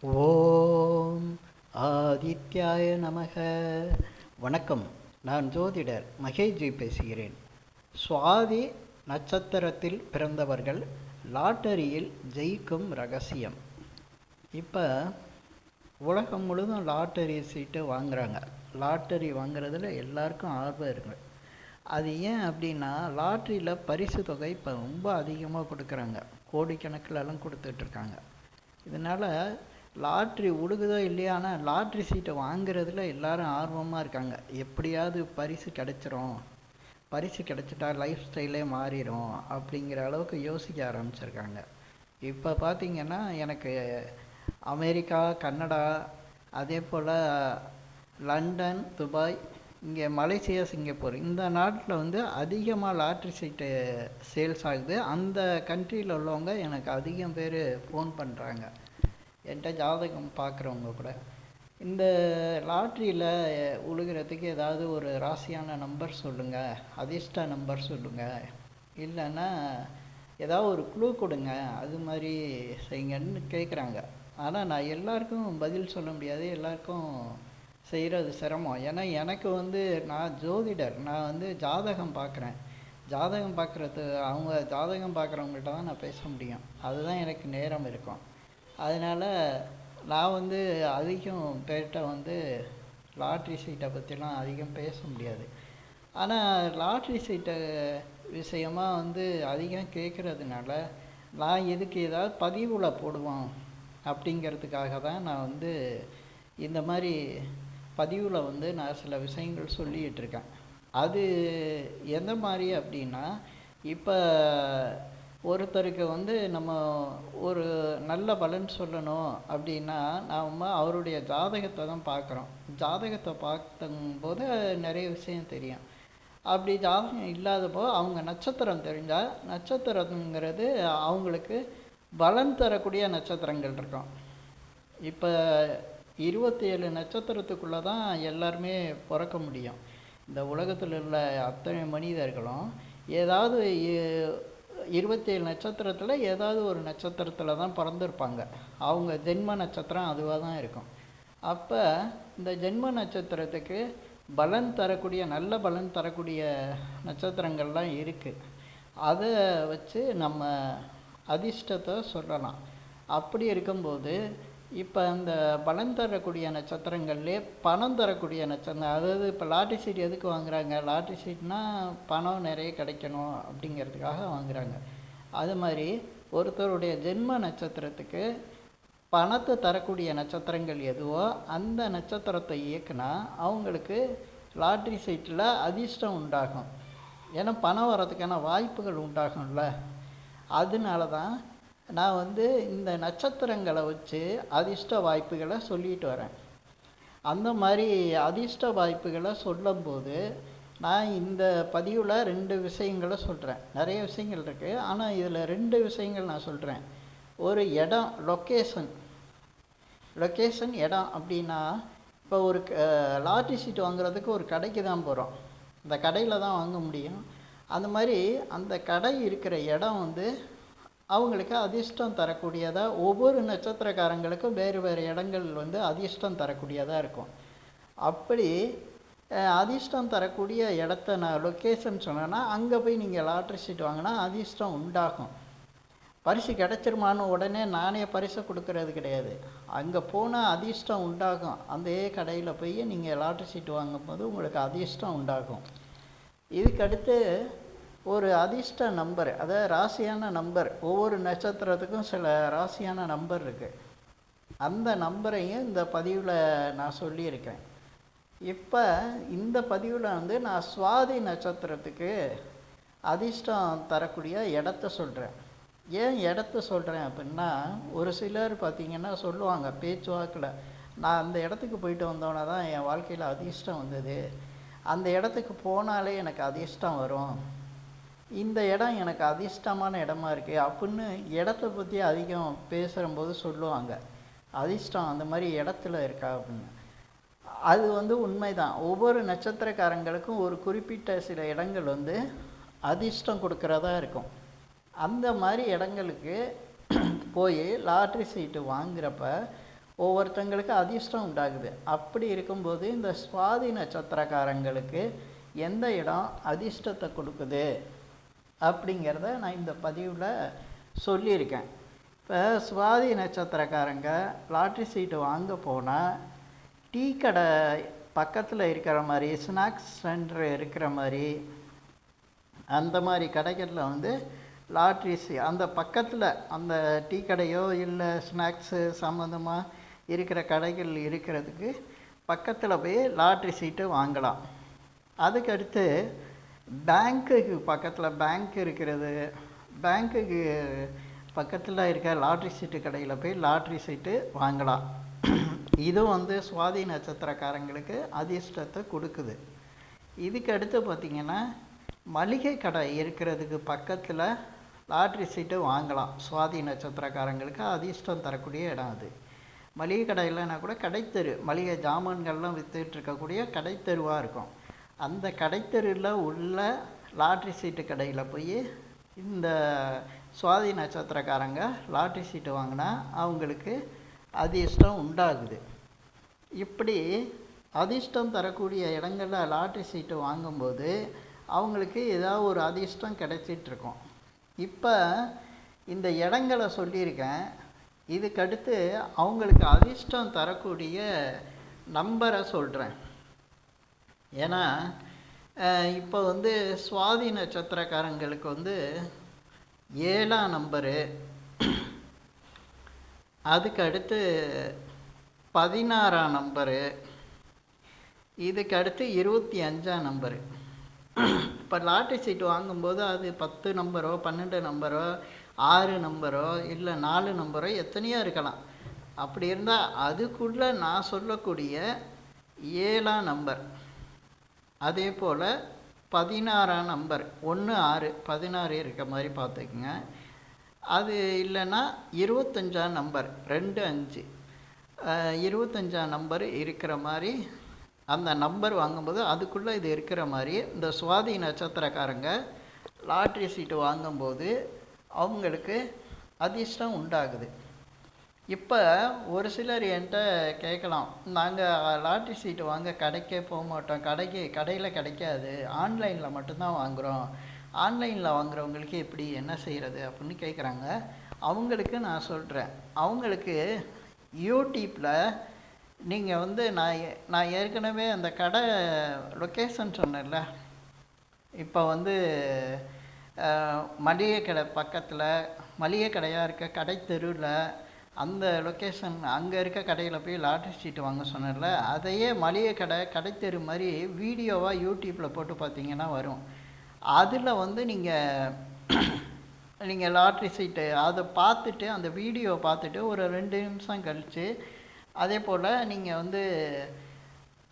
ஓம் ஆதித்யாய நமக. வணக்கம். நான் ஜோதிடர் மகேஜி பேசுகிறேன். சுவாதி நட்சத்திரத்தில் பிறந்தவர்கள் லாட்டரியில் ஜெயிக்கும் ரகசியம். இப்போ உலகம் முழுதும் லாட்டரி சீட்டு வாங்குறாங்க. லாட்டரி வாங்குறதுல எல்லாருக்கும் ஆர்வம் இருக்கு. அது ஏன் அப்படின்னா லாட்ரியில் பரிசு தொகை இப்போ ரொம்ப அதிகமாக கொடுக்குறாங்க. கோடிக்கணக்கிலலாம் கொடுத்துட்ருக்காங்க இதனால் லாட்ரி விழுகுதோ இல்லையா ஆனால் லாட்ரி சீட்டை வாங்குறதுல எல்லாரும் ஆர்வமாக இருக்காங்க. எப்படியாவது பரிசு கிடச்சிரும். பரிசு கிடச்சிட்டா லைஃப் ஸ்டைலே மாறிடும் அப்படிங்கிற அளவுக்கு யோசிக்க ஆரம்பிச்சிருக்காங்க. இப்போ பார்த்தீங்கன்னா எனக்கு அமெரிக்கா கனடா அதே போல் லண்டன் துபாய் இங்கே மலேசியா சிங்கப்பூர் இந்த நாட்டில் வந்து அதிகமாக லாட்ரி சீட்டு சேல்ஸ் ஆகுது. அந்த கண்ட்ரியில் உள்ளவங்க எனக்கு அதிகம் பேர் ஃபோன் பண்ணுறாங்க என்கிட்ட ஜாதகம் பார்க்குறவங்க கூட. இந்த லாட்ரியில் உழுகிறதுக்கு ஏதாவது ஒரு ராசியான நம்பர் சொல்லுங்கள் அதிர்ஷ்ட நம்பர் சொல்லுங்கள் இல்லைன்னா ஏதாவது ஒரு க்ளூ கொடுங்க அது மாதிரி செய்யுங்கன்னு கேட்குறாங்க ஆனால் நான் எல்லாருக்கும் பதில் சொல்ல முடியாது. எல்லாருக்கும் செய்கிறது சிரமம். ஏன்னா எனக்கு வந்து நான் ஜோதிடர். நான் வந்து ஜாதகம் பார்க்குறேன். ஜாதகம் பார்க்குறது அவங்க ஜாதகம் பார்க்குறவங்கள்ட்ட தான் நான் பேச முடியும். அதுதான் எனக்கு நேரம் இருக்கும். அதனால் நான் வந்து அதிகம் பேர்கிட்ட வந்து லாட்ரி சீட்டை பற்றிலாம் அதிகம் பேச முடியாது. ஆனால் லாட்ரி சீட்டை விஷயமாக வந்து அதிகம் கேட்குறதுனால நான் எதுக்கு ஏதாவது பதிவில் போடுவோம் அப்படிங்கிறதுக்காக தான் நான் வந்து இந்த மாதிரி பதிவில் வந்து நான் சில விஷயங்கள் சொல்லிகிட்டு இருக்கேன். அது எந்த மாதிரி அப்படின்னா இப்போ ஒருத்தருக்கு வந்து நம்ம ஒரு நல்ல பலன் சொல்லணும் அப்படின்னா நாம் அவருடைய ஜாதகத்தை தான் பார்க்குறோம். ஜாதகத்தை பார்க்கும்போது நிறைய விஷயம் தெரியும். அப்படி ஜாதகம் இல்லாதப்போ அவங்க நட்சத்திரம் தெரிஞ்சால் நட்சத்திரங்கிறது அவங்களுக்கு பலன் தரக்கூடிய நட்சத்திரங்கள் இருக்கும். இப்போ இருபத்தி ஏழு நட்சத்திரத்துக்குள்ளே தான் எல்லாருமே பிறக்க முடியும். இந்த உலகத்தில் உள்ள அத்தனை மனிதர்களும் ஏதாவது இருபத்தேழு நட்சத்திரத்தில் ஏதாவது ஒரு நட்சத்திரத்தில் தான் பிறந்திருப்பாங்க. அவங்க ஜென்ம நட்சத்திரம் அதுவாக தான் இருக்கும். அப்போ இந்த ஜென்ம நட்சத்திரத்துக்கு பலன் தரக்கூடிய நல்ல பலன் தரக்கூடிய நட்சத்திரங்கள்லாம் இருக்குது அதை வச்சு நம்ம அதிர்ஷ்டத்தை சொல்லலாம். அப்படி இருக்கும்போது இப்போ அந்த பலன் தரக்கூடிய நட்சத்திரங்கள்லேயே பணம் தரக்கூடிய நட்சத்திரம் அதாவது இப்போ லாட்ரி சீட் எதுக்கு வாங்குறாங்க? லாட்ரி சீட்னா பணம் நிறைய கிடைக்கணும் அப்படிங்கிறதுக்காக வாங்குறாங்க. அது மாதிரி ஒருத்தருடைய ஜென்ம நட்சத்திரத்துக்கு பணத்தை தரக்கூடிய நட்சத்திரங்கள் எதுவோ அந்த நட்சத்திரத்தை இயக்குனா அவங்களுக்கு லாட்ரி சீட்டில் அதிர்ஷ்டம் உண்டாகும். ஏன்னா பணம் வர்றதுக்கான வாய்ப்புகள் உண்டாகும்ல. அதனால தான் நான் வந்து இந்த நட்சத்திரங்களை வச்சு அதிர்ஷ்ட வாய்ப்புகளை சொல்லிட்டு வரேன். அந்த மாதிரி அதிர்ஷ்ட வாய்ப்புகளை சொல்லும்போது நான் இந்த பதிவில் ரெண்டு விஷயங்களை சொல்கிறேன் நிறைய விஷயங்கள் இருக்குது ஆனால் இதில் ரெண்டு விஷயங்கள் நான் சொல்கிறேன் ஒரு இடம் லொக்கேஷன் லொக்கேஷன் இடம் அப்படின்னா இப்போ ஒரு லாட்ரி சீட் வாங்குறதுக்கு ஒரு கடைக்கு தான் போகிறோம் அந்த கடையில் தான் வாங்க முடியும். அந்த மாதிரி அந்த கடை இருக்கிற இடம் வந்து அவங்களுக்கு அதிர்ஷ்டம் தரக்கூடியதாக ஒவ்வொரு நட்சத்திரக்காரங்களுக்கும் வேறு வேறு இடங்கள் வந்து அதிர்ஷ்டம் தரக்கூடியதாக இருக்கும். அப்படி அதிர்ஷ்டம் தரக்கூடிய இடத்த நான் லொக்கேஷன் சொன்னேன்னா அங்கே போய் நீங்கள் லாட்ரி சீட் வாங்கினா அதிர்ஷ்டம் உண்டாகும். பரிசு கிடச்சிருமான்னு உடனே நானே பரிசை கொடுக்கறது கிடையாது. அங்கே போனால் அதிர்ஷ்டம் உண்டாகும். அந்த கடையில் போய் நீங்கள் லாட்ரி சீட் வாங்கும்போது உங்களுக்கு அதிர்ஷ்டம் உண்டாகும். இதுக்கடுத்து ஒரு அதிர்ஷ்ட நம்பர் அதாவது ராசியான நம்பர். ஒவ்வொரு நட்சத்திரத்துக்கும் சில ராசியான நம்பர் இருக்குது அந்த நம்பரையும் இந்த பதிவில் நான் சொல்லியிருக்கேன். இப்போ இந்த பதிவில் வந்து நான் சுவாதி நட்சத்திரத்துக்கு அதிர்ஷ்டம் தரக்கூடிய இடத்த சொல்கிறேன் ஏன் இடத்த சொல்கிறேன் அப்படின்னா ஒரு சிலர் பார்த்திங்கன்னா சொல்லுவாங்க பேச்சுவாக்கில் நான் அந்த இடத்துக்கு போயிட்டு வந்தோன்னே தான் என் வாழ்க்கையில் அதிர்ஷ்டம் வந்தது. அந்த இடத்துக்கு போனாலே எனக்கு அதிர்ஷ்டம் வரும். இந்த இடம் எனக்கு அதிர்ஷ்டமான இடமா இருக்குது அப்படின்னு இடத்த பற்றி அதிகம் பேசுகிறம்போது சொல்லுவாங்க. அதிர்ஷ்டம் அந்த மாதிரி இடத்துல இருக்கா அப்படின்னு. அது வந்து உண்மைதான். ஒவ்வொரு நட்சத்திரக்காரங்களுக்கும் ஒரு குறிப்பிட்ட சில இடங்கள் வந்து அதிர்ஷ்டம் கொடுக்குறதா இருக்கும். அந்த மாதிரி இடங்களுக்கு போய் லாட்ரி சீட்டு வாங்குறப்ப ஒவ்வொருத்தங்களுக்கு அதிர்ஷ்டம் உண்டாகுது. அப்படி இருக்கும்போது இந்த சுவாதி நட்சத்திரக்காரங்களுக்கு எந்த இடம் அதிர்ஷ்டத்தை கொடுக்குது? அப்படிங்கிறத நான் இந்த பதிவில் சொல்லியிருக்கேன். இப்போ சுவாதி நட்சத்திரக்காரங்க லாட்ரி சீட்டு வாங்க போனால் டீ கடை பக்கத்தில் இருக்கிற மாதிரி ஸ்நாக்ஸ் சென்டர் இருக்கிற மாதிரி அந்த மாதிரி கடைகளில் வந்து லாட்ரி சீ அந்த பக்கத்தில் அந்த டீ கடையோ இல்லை ஸ்நாக்ஸு சம்மந்தமாக இருக்கிற கடைகள் இருக்கிறதுக்கு பக்கத்தில் போய் லாட்ரி சீட்டு வாங்கலாம். அதுக்கடுத்து பேங்க்குக்கு பக்கத்தில் பேங்க் இருக்கிறது. பேங்க்குக்கு பக்கத்தில் இருக்க லாட்ரி சீட்டு கடையில் போய் லாட்ரி சீட்டு வாங்கலாம். இது வந்து சுவாதி நட்சத்திரக்காரங்களுக்கு அதிர்ஷ்டத்தை கொடுக்குது. இதுக்கு அடுத்து பார்த்திங்கன்னா மளிகை கடை இருக்கிறதுக்கு பக்கத்தில் லாட்ரி சீட்டு வாங்கலாம். சுவாதி நட்சத்திரக்காரங்களுக்கு அதிர்ஷ்டம் தரக்கூடிய இடம் அது. மளிகை கடை இல்லைன்னா கூட கடைத்தெரு மளிகை ஜாமான்கள்லாம் விற்றுட்டு இருக்கக்கூடிய கடைத்தெருவாக இருக்கும். அந்த கடைத்தெருவில் உள்ள லாட்ரி சீட்டு கடையில் போய் இந்த சுவாதி நட்சத்திரக்காரங்க லாட்ரி சீட்டு வாங்கினா அவங்களுக்கு அதிர்ஷ்டம் உண்டாகுது. இப்படி அதிர்ஷ்டம் தரக்கூடிய இடங்களில் லாட்ரி சீட்டு வாங்கும்போது அவங்களுக்கு ஏதாவது ஒரு அதிர்ஷ்டம் கிடைச்சிட்ருக்கும். இப்போ இந்த இடங்களை சொல்லியிருக்கேன். இதுக்கடுத்து அவங்களுக்கு அதிர்ஷ்டம் தரக்கூடிய நம்பரை சொல்கிறேன் ஏன்னா இப்போ வந்து சுவாதி நட்சத்திரக்காரங்களுக்கு வந்து ஏழாம் நம்பரு. அதுக்கு அடுத்து பதினாறாம் நம்பரு. இதுக்கு அடுத்து இருபத்தி அஞ்சாம் நம்பரு. இப்போ லாட்டரி சீட்டு வாங்கும்போது அது பத்து நம்பரோ பன்னெண்டு நம்பரோ ஆறு நம்பரோ இல்லை நாலு நம்பரோ எத்தனையோ இருக்கலாம். அப்படி இருந்தால் அதுக்குள்ளே நான் சொல்லக்கூடிய ஏழாம் நம்பர். அதே போல் பதினாறாம் நம்பர் ஒன்று ஆறு பதினாறு இருக்க மாதிரி பார்த்துக்குங்க. அது இல்லைன்னா இருபத்தஞ்சாம் நம்பர் ரெண்டு அஞ்சு. இருபத்தஞ்சாம் நம்பர் இருக்கிற மாதிரி அந்த நம்பர் வாங்கும்போது அதுக்குள்ளே இது இருக்கிற மாதிரி இந்த சுவாதி நட்சத்திரக்காரங்க லாட்ரி சீட்டு வாங்கும்போது அவங்களுக்கு அதிர்ஷ்டம் உண்டாகுது. இப்போ ஒரு சிலர் என்கிட்ட கேட்கலாம். நாங்கள் லாட்ரி சீட்டு வாங்க கடைக்கே போக மாட்டோம். கடைக்கு கடையில் கிடைக்காது. ஆன்லைனில் மட்டும்தான் வாங்குகிறோம் ஆன்லைனில் வாங்குறவங்களுக்கு எப்படி என்ன செய்கிறது அப்படின்னு கேட்குறாங்க. அவங்களுக்கு நான் சொல்கிறேன் அவங்களுக்கு யூடியூப்பில் நீங்கள் வந்து நான் நான் ஏற்கனவே அந்த கடை லொக்கேஷன் சொன்னேன்ல. இப்போ வந்து மளிகை கடை பக்கத்தில் மளிகை கடையாக இருக்க கடை தெருவில் அந்த லொக்கேஷன் அங்கே இருக்க கடையில் போய் லாட்ரி சீட்டு வாங்க சொன்னேன்ல அதையே மளிகை கடை கடை தெரு மாதிரி வீடியோவாக யூடியூப்பில் போட்டு பார்த்தீங்கன்னா வரும். அதில் வந்து நீங்கள் நீங்கள் லாட்ரி சீட்டு அதை பார்த்துட்டு அந்த வீடியோ பார்த்துட்டு ஒரு ரெண்டு நிமிஷம் கழித்து அதே போல் நீங்கள் வந்து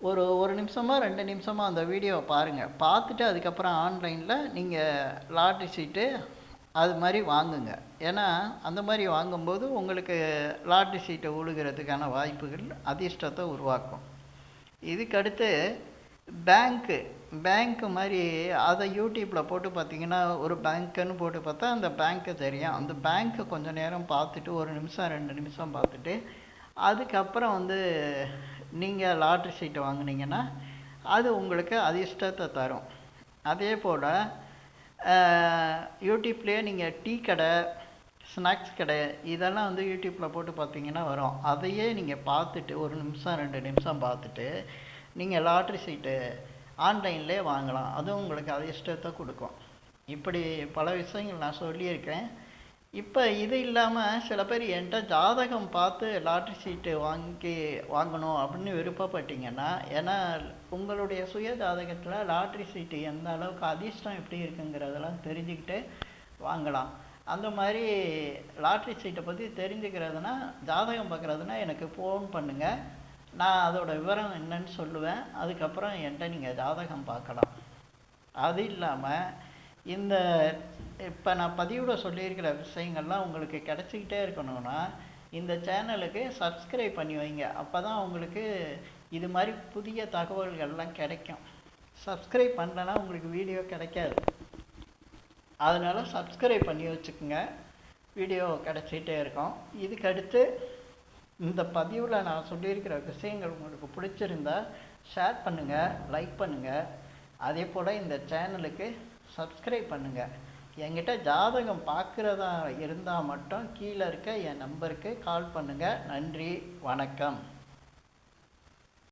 ஒரு ஒரு நிமிஷமாக ரெண்டு நிமிஷமாக அந்த வீடியோவை பாருங்கள் பார்த்துட்டு அதுக்கப்புறம் ஆன்லைனில் நீங்கள் லாட்ரி சீட்டு அது மாதிரி வாங்குங்க. ஏன்னா அந்த மாதிரி வாங்கும்போது உங்களுக்கு லாட்ரி சீட்டை விழுகிறதுக்கான வாய்ப்புகள் அதிர்ஷ்டத்தை உருவாக்கும். இதுக்கடுத்து பேங்க்கு. பேங்க்கு மாதிரி அதை யூடியூப்பில் போட்டு பார்த்தீங்கன்னா ஒரு பேங்க்குன்னு போட்டு பார்த்தா அந்த பேங்க்கு தெரியும். அந்த பேங்க்கை கொஞ்சம் நேரம் பார்த்துட்டு ஒரு நிமிஷம் ரெண்டு நிமிஷம் பார்த்துட்டு அதுக்கப்புறம் வந்து நீங்கள் லாட்ரி சீட்டை வாங்கினீங்கன்னா அது உங்களுக்கு அதிர்ஷ்டத்தை தரும். அதே போல் யூடியூப்லேயே நீங்கள் டீ கடை ஸ்நாக்ஸ் கடை இதெல்லாம் வந்து யூடியூப்பில் போட்டு பார்த்தீங்கன்னா வரும். அதையே நீங்கள் பார்த்துட்டு ஒரு நிமிஷம் ரெண்டு நிமிஷம் பார்த்துட்டு நீங்கள் லாட்ரி சீட்டு ஆன்லைன்லேயே வாங்கலாம். அதுவும் உங்களுக்கு அதிர்ஷ்டத்தை கொடுக்கும். இப்படி பல விஷயங்கள் நான் சொல்லியிருக்கேன். இப்போ இது இல்லாமல் சில பேர் என்கிட்ட ஜாதகம் பார்த்து லாட்ரி சீட்டு வாங்கி வாங்கணும் அப்படின்னு விருப்பப்பட்டீங்கன்னா ஏன்னா உங்களுடைய சுய ஜாதகத்தில் லாட்ரி சீட்டு எந்த அளவுக்கு அதிர்ஷ்டம் எப்படி இருக்குங்கிறதெல்லாம் தெரிஞ்சுக்கிட்டு வாங்கலாம். அந்த மாதிரி லாட்ரி சீட்டை பற்றி தெரிஞ்சுக்கிறதுனா ஜாதகம் பார்க்குறதுனா எனக்கு ஃபோன் பண்ணுங்கள் நான் அதோடய விவரம் என்னன்னு சொல்லுவேன். அதுக்கப்புறம் என்கிட்ட நீங்கள் ஜாதகம் பார்க்கலாம். அது இல்லாமல் இந்த இப்போ நான் பதிவில் சொல்லியிருக்கிற விஷயங்கள்லாம் உங்களுக்கு கிடச்சிக்கிட்டே இருக்கணும்னா இந்த சேனலுக்கு சப்ஸ்கிரைப் பண்ணி வைங்க. அப்போ தான் உங்களுக்கு இது மாதிரி புதிய தகவல்கள்லாம் கிடைக்கும். சப்ஸ்கிரைப் பண்ணலன்னா உங்களுக்கு வீடியோ கிடைக்காது. அதனால் சப்ஸ்கிரைப் பண்ணி வச்சுக்கோங்க. வீடியோ கிடச்சிக்கிட்டே இருக்கும். இதுக்கடுத்து இந்த பதிவில் நான் சொல்லியிருக்கிற விஷயங்கள் உங்களுக்கு பிடிச்சிருந்தா ஷேர் பண்ணுங்கள் லைக் பண்ணுங்கள் அதே போல் இந்த சேனலுக்கு சப்ஸ்கிரைப் பண்ணுங்கள் என்கிட்ட ஜாதகம் பார்க்குறதா இருந்தால் மட்டும் கீழே இருக்க என் நம்பருக்கு கால் பண்ணுங்கள் நன்றி வணக்கம்.